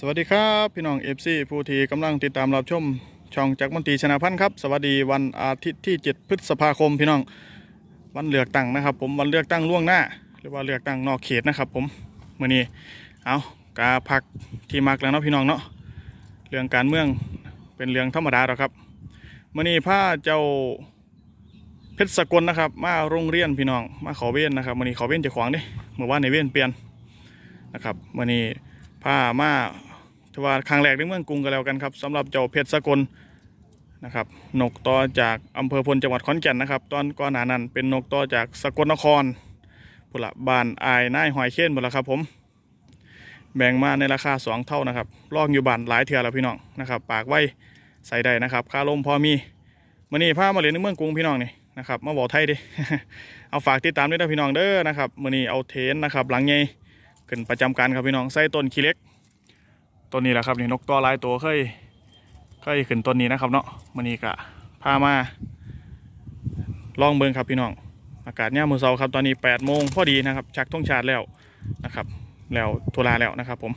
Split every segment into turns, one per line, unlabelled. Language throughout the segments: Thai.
สวัสดีครับพี่น้อง FC ผู้ที่กำลังติดตามรับชมช่องจากมนตรีชนะพันธ์ครับ สวัสดีวันอาทิตย์ที่ 7 พฤษภาคมพี่น้องวันเลือกตั้งนะครับ ผมวันเลือกตั้งล่วงหน้า หรือว่าเลือกตั้งนอกเขตนะครับ ผมมื่อนี้เอากาพักที่มักแล้วเนาะพี่น้องเนาะเรื่องการเมืองเป็นเรื่องธรรมดาหรอกครับมื่อนี้พาเจ้าเพชรสกลนะครับ มาโรงเรียนพี่น้องมาขอเว้นนะครับมื่อนี้ขอเว้นจ้าของดิเมื่อวานในเว้นเปลี่ยนนะครับมื่อนี้พามา ทว่าครั้งแรกในเมืองกรุงกันแล้วกันครับสำหรับเจ้าเพชรสกลนะครับนกต่อจากอำเภอพลจังหวัดขอนแก่นนะครับ ตอนก่อนหน้านั้นเป็นนกต่อจากสกลนครพุละบานอายนายหอยเข่นหมดแล้วครับผม แบ่งมาในราคาสองเท่านะครับลองอยู่บานหลายเถื่อแล้วพี่น้องนะครับ ปากไว้ใส่ได้นะครับค่าลมพอมีมื่อนี้พามาเรียนในเมืองกรุงพี่น้องนี่นะครับมาบอกไทยดิเอาฝากติดตามด้วยนะพี่น้องเด้อนะครับมื่อนี้เอาเทนนะครับ หลังไงขึ้นประจำการครับพี่น้องใส่ต้นขี้เล็ก ต้นนี้แหละครับนี่นกตัวลายตัวเคยเคยขึ้นต้นนี้นะครับเนาะมันนี้กะพามา ลองเบิ่งครับพี่น้อง อากาศเนี่ยมือเสาครับตอนนี้8ปดโมงพอดีนะครับ ชักท่งชาติแล้วนะครับ แล้วทุลาแล้วนะครับ ผม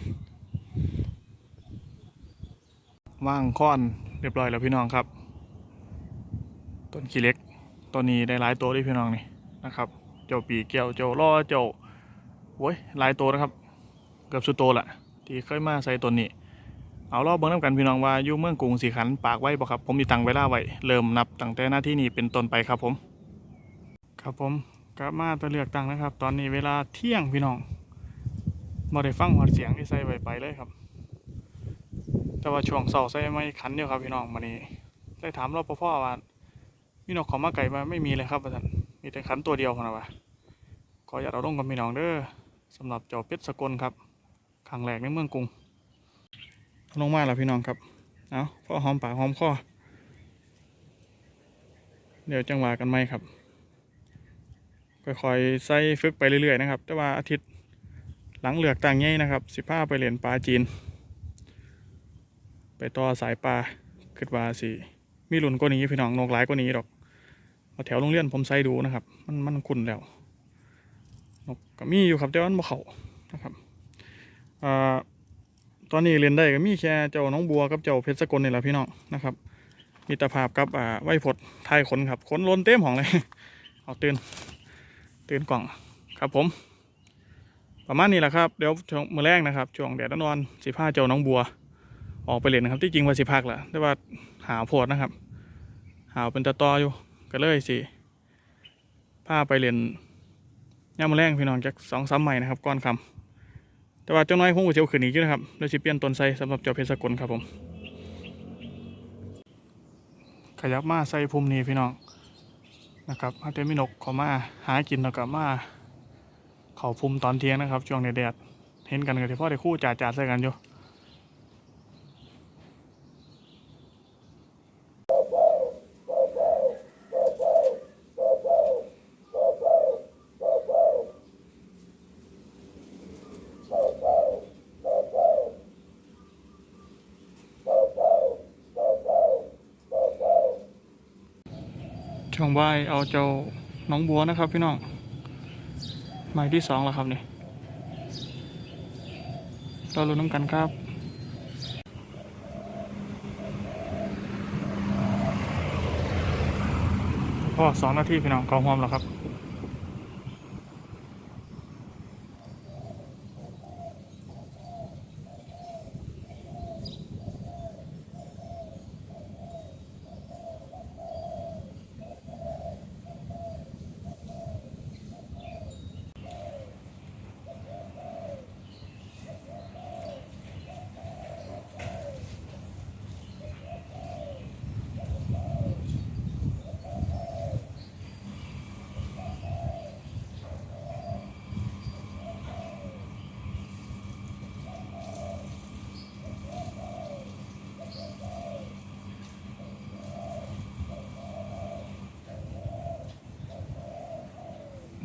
ว่างค้อนเรียบร้อยแล้วพี่น้องครับ ต้นขี้เล็กต้นนี้ได้หลายตัวด้วยพี่น้องนี่นะครับ เจ้าปีเกียวเจ้าล่อเจ้าโอ้ยหลายตัวนะครับ เกือบสุดโตวละ ที่เคยมาใส่ตัวนี้ เอารอบเบิ้งน้ำกันพี่น้องว่าอยู่เมืองกรุงสีขันปากไว้บ่ครับ ผมมีตังเวลาไว้เริ่มนับตั้งแต่หน้าที่นี้เป็นต้นไปครับผม ครับผมกลับมาตัวเลือกตั้งนะครับ ตอนนี้เวลาเที่ยงพี่น้องบ่ได้ฟังหัวเสียงที่ใส่ไว้ไปเลยครับ แต่ว่าช่วงเสาใส่ไม่ขันเดียวครับพี่น้องมานี้ได้ถามรปภว่ามีนกเขอมาไก่มาไม่มีเลยครับอาจารย์มีแต่ขันตัวเดียวพอนะวะขออย่าเอาลงกับพี่น้องเด้อสำหรับเจ้าเพชรสกลครับ ครั้งแรกในเมืองกรุงลงมาแล้วพี่น้องครับ เอาพอหอมปากหอมคอเดี๋ยวจังหวะกันไหมครับค่อยๆใส่ฝึกไปเรื่อยๆนะครับ แต่ว่าอาทิตย์หลังเหลือกต่างใหญ่นะครับสิพาไปเรียนปลาจีน ไปต่อสายปลาคิดว่าสิมีหลุนกว่านี้พี่น้องนกหลายกว่านี้ดอกเอาแถวโรงเรียนผมใส่ดูนะครับ มันมันคุ้นแล้วนกก็มีอยู่ครับแต่ว่ามันบ่เขานะครับ อ่าตอนนี้เรียนได้ก็มีแค่เจ้าน้องบัวกับเจ้าเพชรสกลนี่แหละพี่น้องนะครับ มีตาภาพกับอ่าไว้ผดไทยขนครับขนล้นเต็มห้องเลย เอาตื่นตื่นกล่องครับผม ประมาณนี้แหละครับเดี๋ยวช่วงมื้อแรกนะครับช่วงแดดนอนสิพาเจ้าน้องบัว ออกไปเล่นนะครับที่จริงว่าสิพักแหละแต่ว่าหาโพดนะครับ หาเป็นตะตออยู่ก็เลยสิพาไปเล่นย่ามมาแรงพี่น้องจากสองสามใหม่นะครับก้อนคำ แต่ว่าเจ้าน้อยคงอุเชียวขืนอีกอยู่นะครับโดยสิเปลี่ยนต้นไทรสำหรับเจ้าเพชรสกลครับผม ขยับมาใส่ภูมินี้พี่น้องนะครับอาเตมินกเขามาหากินแล้วก็มาเขาภูมิตอนเที่ยงนะครับช่วงแดดเห็นกันกับที่พ่อได้คู่จ่าจ่าใส่กันอยู่ ช่วงบ่ายเอาเจ้าน้องบัวนะครับพี่น้องหมายที่สองแล้วครับนี่เราลุ้นน้ำกันครับพอสองนาทีพี่น้องกองหอมแล้วครับ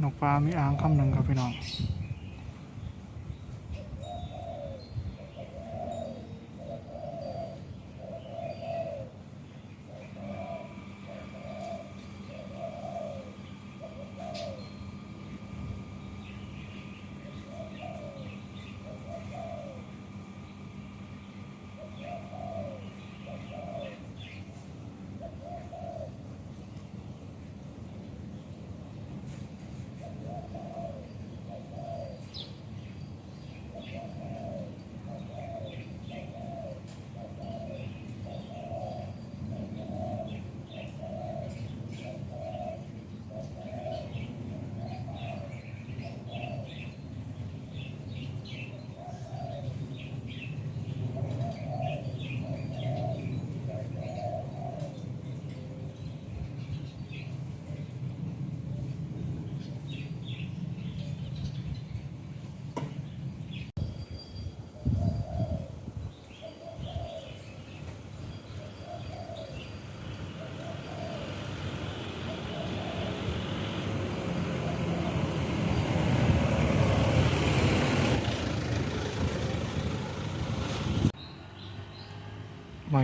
นกปลามีอ่างคำหนึ่งครับพี่น้อง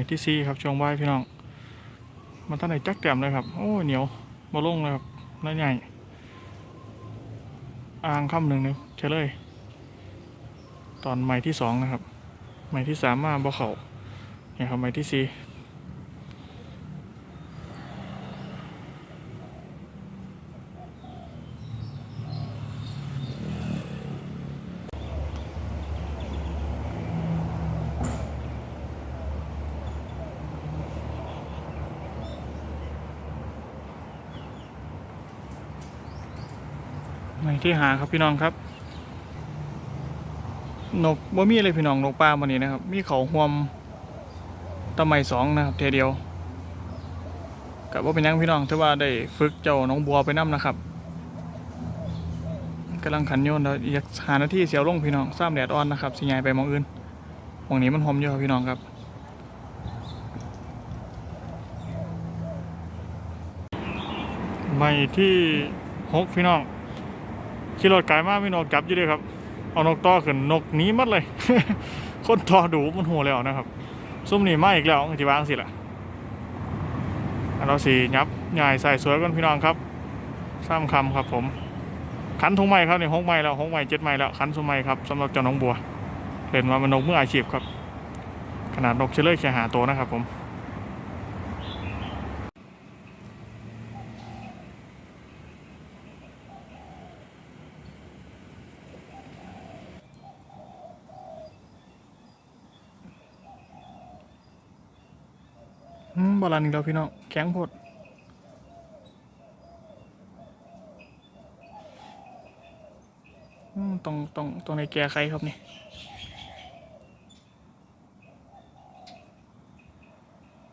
หมายที่สี่ครับช่วงบ่ายพี่น้องมันท่านไหนจักแต้มเลยครับ โอ้เหนียวมาลงเลยครับน่าใหญ่อ่างคำหนึ่งนึงเฉลย ตอนไม้ที่สองนะครับ ไม้ที่สามมาบ่เขาเนี่ยครับไม้ที่สี่ ไม้ที่หาครับพี่น้องครับ นกบ่มีเลยพี่น้องนกปลามันนี้นะครับ มีเขาห่วมตะไมสองนะครับเทเดียวกับว่าเป็นยังพี่น้องถือว่าได้ฝึกเจ้าน้องบัวไปนํนะครับกำลังขันโยนแล้วอีกหานาที่เสียวลงพี่น้องซ้ำแดดอ่อนนะครับสิยายไปมองอื่นหมองนี้มันหอมเยอะครับพี่น้องครับไม่ที่หกพี่น้อง ขี่รถไกลมากพี่น้องจับอยู่เลยครับ เอานกต่อขึ้นนกหนี้มัดเลย คนต่อดูมันหัวแล้วนะครับ ซุ่มนี่มาอีกแล้วที่วางสิล่ะเราสียับใหญ่ใส่สวยกันพี่น้องครับซ้ำคำครับผมขันทุงไม้ครับเนี่ยหกไม้แล้วหกไม้เจ็ดไม้แล้วขันสุไม้ครับสำหรับเจ้าน้องบัวเห็นว่ามันนกเมื่ออาชีพครับ ขนาดนกเชลเลอร์แค่หาตัวนะครับผม อืมบอลลันอีกแล้วพี่น้องแข็งพดอืมตรงตรงตรงในแกใครครับนี่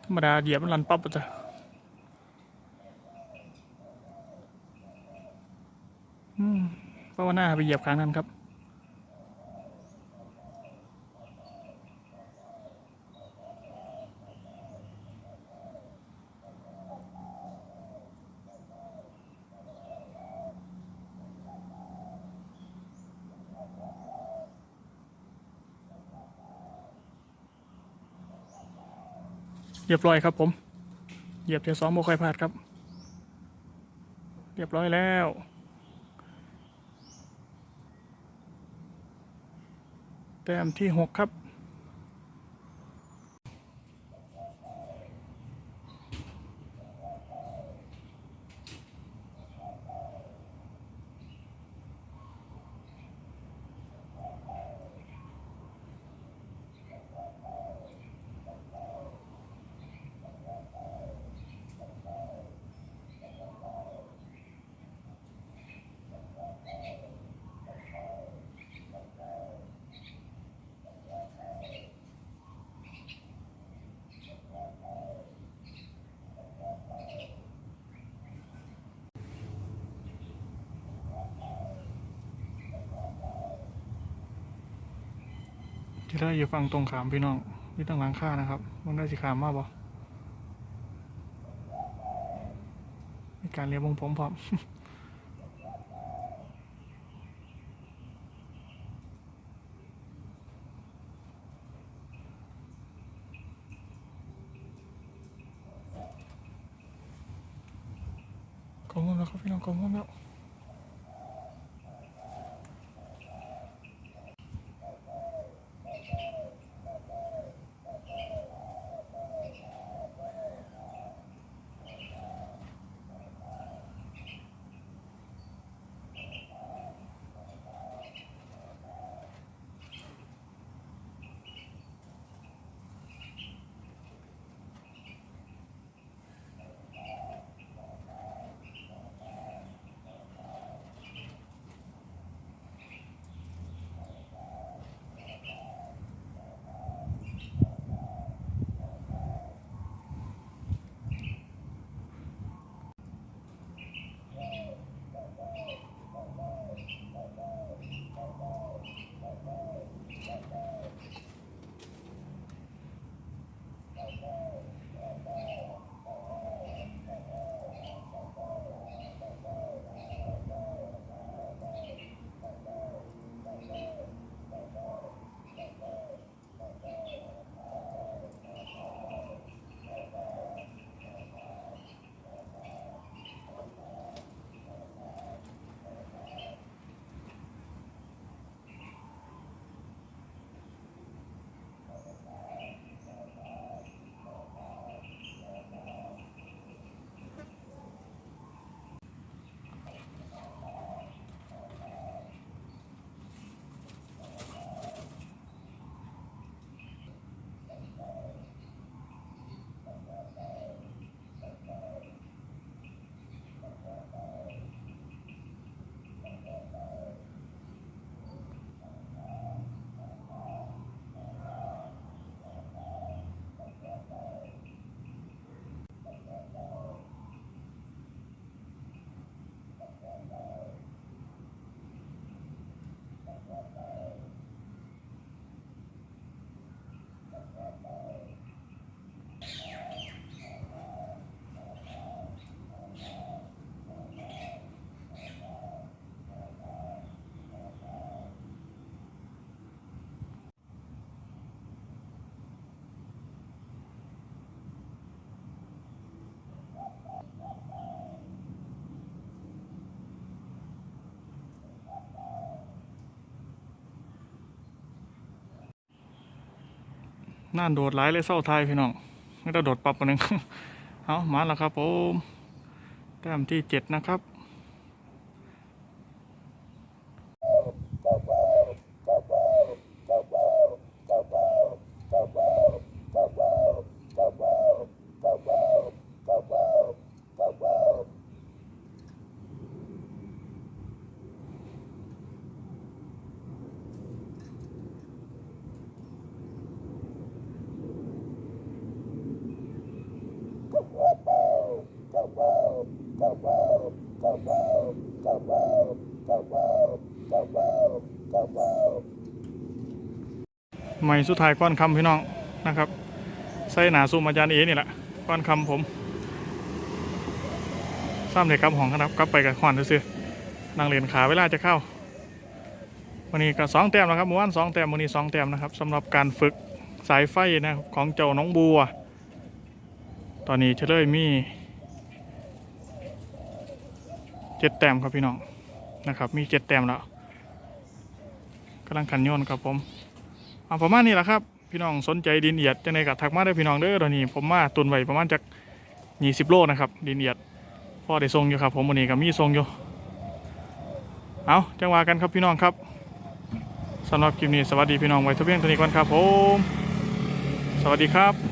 ธรรมดาเหยียบมันลันปั๊บจ้ะอืมเพราะว่าหน้าไปเหยียบครั้งนั้นครับ เรียบร้อยครับผม เหยียบเทียสองโมค่อยพลาดครับ เรียบร้อยแล้วแต้มที่หกครับ ที่ได้อยู่ฝั่งตรงขามพี่น้องนี่ตั้งหลังค่านะครับ มันได้สิขามมากบ่มีการเรียนวงผมพร้อมกองงมแล้วครับพี่น้องกองงมแล้ว น่านโดดหลายเลยเศร้าไทยพี่น้องไม่ต้องโดดปรับกันหนึ่งเอามาแล้วครับผมแต้มที่เจ็ดนะครับ ใหม่สุดท้ายก้อนคำพี่น้องนะครับใส่หนาซูมอาจารย์เอนี่แหละก้อนคำผมซ้ำเลยครับห้องครับกลับไปกับขอนซื้อนั่งเรียนขาเวลาจะเข้า วันนี้ก็สองแต้มแล้วครับเมื่อวานสองแต้มวันนี้สองแต้มนะครับสำหรับการฝึกสายไฟนะของเจ้าน้องบัว ตอนนี้เฉลยมีเจ็ดแต้มครับพี่น้องนะครับ มีเจ็ดแต้มแล้วกำลังขันโยนครับผม เอาประมาณนี้แหละครับ พี่น้องสนใจดินเอียดจังไดก็ทักมาได้พี่น้องเด้อตอนนี้ ผมมาตุนไว้ประมาณจากยี่สิบโลนะครับดินเอียดพ่อได้ทรงอยู่ครับ ผมวันนี้ก็มีทรงอยู่เอาจังหวะกันครับพี่น้องครับสำหรับคลิปนี้สวัสดีพี่น้องไว้ทุกเพียงเท่านี้ก่อนครับผม สวัสดีครับ